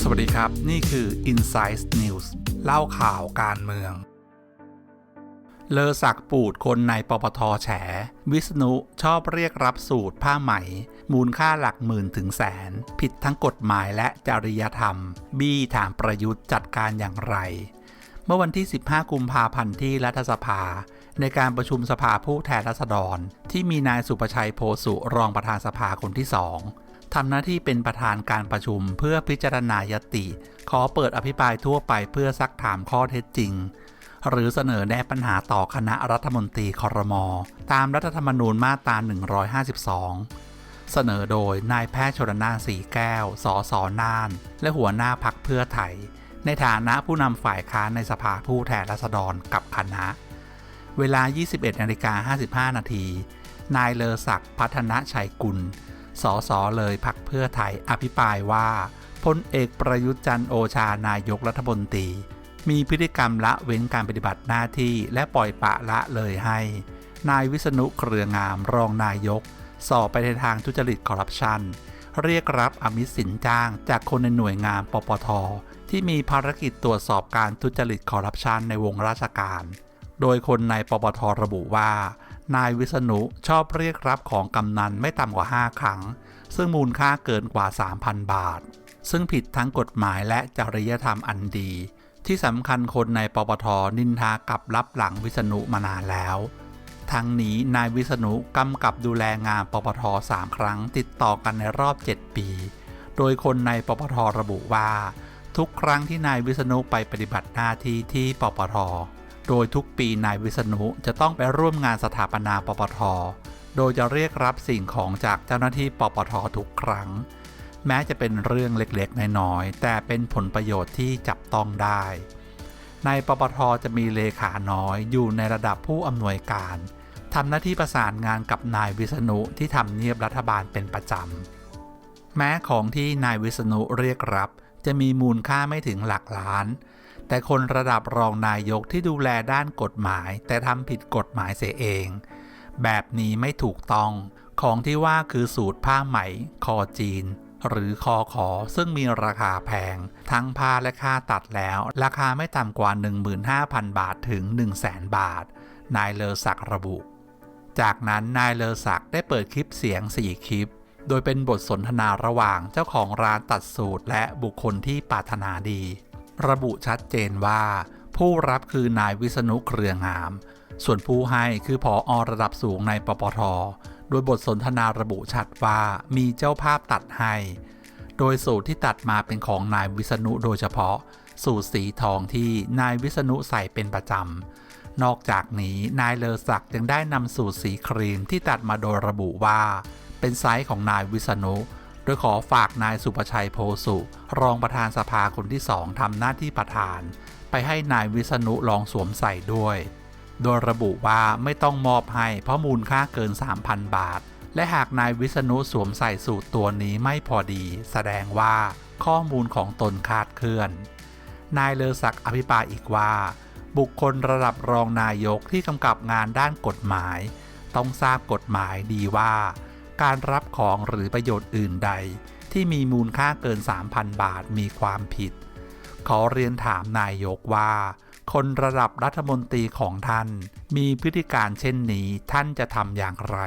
สวัสดีครับ นี่คือ Insight News เล่าข่าวการเมือง เลอศักดิ์ปูดคนในปปทแฉ วิษณุชอบเรียกรับสูตรผ้าไหม มูลค่าหลักหมื่นถึงแสน ผิดทั้งกฎหมายและจริยธรรม บี้ถามประยุทธ์จัดการอย่างไร เมื่อวันที่ 15 กุมภาพันธ์ที่รัฐสภา ในการประชุมสภาผู้แทนราษฎร ที่มีนายสุประชัยโพสุรองประธานสภาคนที่สองทำหน้าที่เป็นประธานการประชุมเพื่อพิจารณายติ ขอเปิดอภิปรายทั่วไปเพื่อซักถามข้อเท็จจริง หรือเสนอแนะปัญหาต่อคณะรัฐมนตรีคอรมอตามรัฐธรรมนูญมาตรา 152 เสนอโดยนายแพทย์ชนนาสีแก้ว สสน่าน และหัวหน้าพักเพื่อไทย ในฐานะผู้นำฝ่ายค้านในสภาผู้แทนราษฎรกับคณะ เวลา 21นาฬิกา55 นาที นายเลอศักดิ์พัฒนชัยกุล สสเลยพักเพื่อไทยอภิปรายว่าพลเอกประยุทธ์จันโอชานายกรัฐมนตรี มีพฤติกรรมละเว้นการปฏิบัติหน้าที่และปล่อยปะละเลยให้ นายวิษณุเครืองามรองนายก สอบไปในทางทุจริตคอร์รัปชัน เรียกรับอมิสินจ้างจากคนในหน่วยงานปปท ที่มีภารกิจตรวจสอบการทุจริตคอร์รัปชันในวงราชการ โดยคนในปปทระบุว่า นายวิษณุชอบเรียกรับของกำนันไม่ต่ำกว่า 5 ครั้ง ซึ่งมูลค่าเกินกว่า 3,000 บาท ซึ่งผิดทั้งกฎหมายและจริยธรรมอันดี ที่สำคัญคนในปปทนินทากับรับหลังวิษณุมานานแล้วทั้งนี้นายวิษณุกำกับดูแลงานปปท3ครั้งติดต่อกันในรอบ 7 ปี โดยคนในปปทระบุว่า ทุกครั้งที่นายวิษณุไปปฏิบัติหน้าที่ที่ปปท โดยทุกปีนายวิษณุจะต้องไปร่วมงานสถาปนาปปท โดยจะเรียกรับสิ่งของจากเจ้าหน้าที่ปปททุกครั้ง แม้จะเป็นเรื่องเล็กๆ น้อยๆ แต่เป็นผลประโยชน์ที่จับต้องได้ ในปปทจะมีเลขาน้อยอยู่ในระดับผู้อำนวยการทำหน้าที่ประสานงานกับนายวิษณุที่ทำเนียบรัฐบาลเป็นประจำแม้ของที่นายวิษณุเรียกรับ จะมีมูลค่าไม่ถึงหลักล้าน แต่คนระดับรองนายกที่ดูแลด้านกฎหมาย แต่ทำผิดกฎหมายเสียเอง แบบนี้ไม่ถูกต้อง ของที่ว่าคือสูตรผ้าไหม คอจีน หรือคอขอซึ่งมีราคาแพง ทั้งผ้าและค่าตัดแล้ว ราคาไม่ต่ำกว่า 15,000 บาทถึง 100,000 บาท นายเลอศักระบุ จากนั้นนายเลอศักได้เปิดคลิปเสียง 4 คลิป โดยเป็นบทสนทนาระหว่างเจ้าของร้านตัดสูตรและบุคคลที่ปรารถนาดี ระบุชัดเจนว่า ผู้รับคือนายวิษณุเครืองาม ส่วนผู้ให้คือผออระดับสูงในปปท โดยบทสนทนาระบุชัดว่ามีเจ้าภาพตัดให้ โดยสูตรที่ตัดมาเป็นของนายวิษณุโดยเฉพาะ สูตรสีทองที่นายวิษณุใส่เป็นประจำนอกจากนี้นายเลอศักดิ์ยังได้นำสูตรสีครีมที่ตัดมาโดยระบุว่า เป็นไซส์ของนายวิษณุโดยขอฝากนายสุประชัยโพสุ รองประธานสภาคนที่สองทำหน้าที่ประธาน ไปให้นายวิษณุลองสวมใส่ด้วย โดยระบุว่าไม่ต้องมอบให้เพราะมูลค่าเกิน 3,000 บาท และหากนายวิษณุสวมใส่สูตรตัวนี้ไม่พอดี แสดงว่าข้อมูลของตนคาดเคลื่อน นายเลอศักดิ์อภิปรายอีกว่า บุคคลระดับรองนายกที่กำกับงานด้านกฎหมาย ต้องทราบกฎหมายดีว่า การรับของหรือประโยชน์อื่นใด ที่มีมูลค่าเกิน 3,000 บาทมีความผิด ขอเรียนถามนายกว่า คนระดับรัฐมนตรีของท่าน มีพฤติการเช่นนี้ท่านจะทำอย่างไร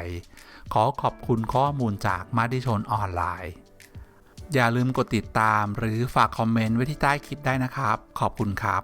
ขอขอบคุณข้อมูลจากมาดิชนออนไลน์ อย่าลืมกดติดตามหรือฝากคอมเมนต์ไว้ที่ใต้คลิปได้นะครับ ขอบคุณครับ